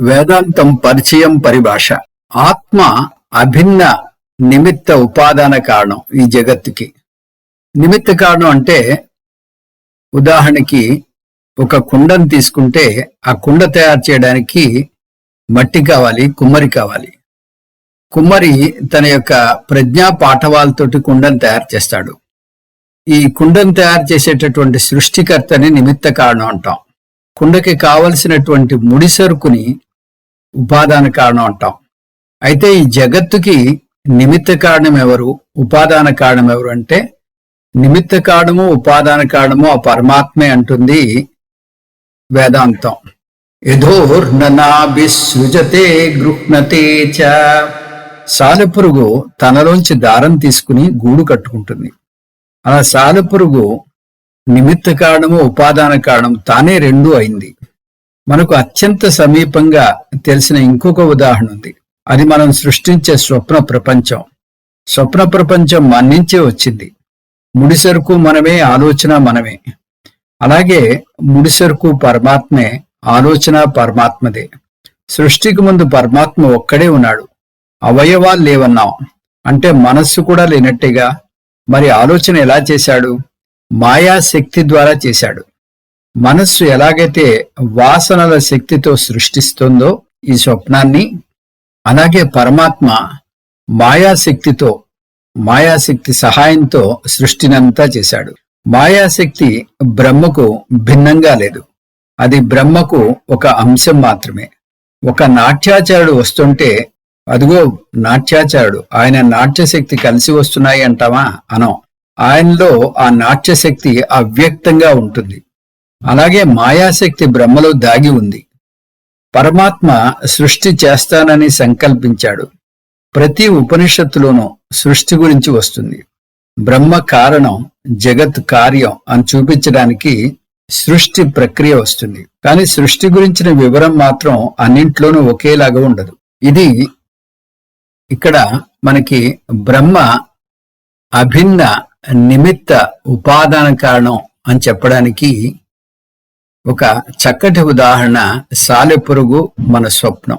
వేదాంతం పరిచయం పరిభాష. ఆత్మ అభిన్న నిమిత్త ఉపాదాన కారణం ఈ జగత్తుకి. నిమిత్త కారణం అంటే ఉదాహరణకి ఒక కుండను తీసుకుంటే ఆ కుండ తయారు చేయడానికి మట్టి కావాలి కుమ్మరి కావాలి. కుమ్మరి తన యొక్క ప్రజ్ఞా పాఠవాలతోటి కుండను తయారు చేస్తాడు. ఈ కుండను తయారు చేసేటటువంటి సృష్టికర్తని నిమిత్త కారణం అంటాం. కుండకి కావలసినటువంటి ముడి సరుకుని ఉపాదాన కారణం అంటాం. అయితే ఈ జగత్తుకి నిమిత్త కారణం ఎవరు? ఉపాదాన కారణం ఎవరు అంటే నిమిత్త కారణము ఉపాదాన కారణము ఆ పరమాత్మే అంటుంది వేదాంతం. యథోర్ననాభిసృజతే గృహ్ణతే చ. సాలెపురుగు తనలోంచి దారం తీసుకుని గూడు కట్టుకుంటుంది. అలా సాలెపురుగు నిమిత్త కారణము ఉపాదాన కారణం తానే రెండు అయింది. మనకు అత్యంత సమీపంగా తెలిసిన ఇంకొక ఉదాహరణ ఉంది. అది మనం సృష్టించే స్వప్న ప్రపంచం. స్వప్న ప్రపంచం మన్నించే వచ్చింది. ముడిసరుకు మనమే ఆలోచన మనమే. అలాగే ముడిసరుకు పరమాత్మే ఆలోచన పరమాత్మదే. సృష్టికి ముందు పరమాత్మ ఒక్కడే ఉన్నాడు. అవయవాలు లేవన్నాం. అంటే మనస్సు కూడా లేనట్టేగా. మరి ఆలోచన ఎలా చేశాడు? మాయా శక్తి ద్వారా చేశాడు. మనస్సు ఎలాగైతే వాసనల శక్తితో సృష్టిస్తుందో ఈ స్వప్నాన్ని అలాగే పరమాత్మ మాయాశక్తితో మాయాశక్తి సహాయంతో సృష్టినంతా చేశాడు. మాయాశక్తి బ్రహ్మకు భిన్నంగా లేదు. అది బ్రహ్మకు ఒక అంశం మాత్రమే. ఒక నాట్యాచారుడు వస్తుంటే అదిగో నాట్యాచారుడు ఆయన నాట్యశక్తి కలిసి వస్తున్నాయి అంటావా? అనం. ఆయనలో ఆ నాట్యశక్తి అవ్యక్తంగా ఉంటుంది. అలాగే మాయాశక్తి బ్రహ్మలో దాగి ఉంది. పరమాత్మ సృష్టి చేస్తానని సంకల్పించాడు. ప్రతి ఉపనిషత్తులోనూ సృష్టి గురించి వస్తుంది. బ్రహ్మ కారణం జగత్ కార్యం అని చూపించడానికి సృష్టి ప్రక్రియ వస్తుంది. కానీ సృష్టి గురించిన వివరం మాత్రం అన్నింట్లోనూ ఒకేలాగా ఉండదు. ఇది ఇక్కడ మనకి బ్రహ్మ అభిన్న నిమిత్త ఉపాదాన కారణం అని చెప్పడానికి ఒక చక్కటి ఉదాహరణ సాలెపురుగు మన స్వప్నం.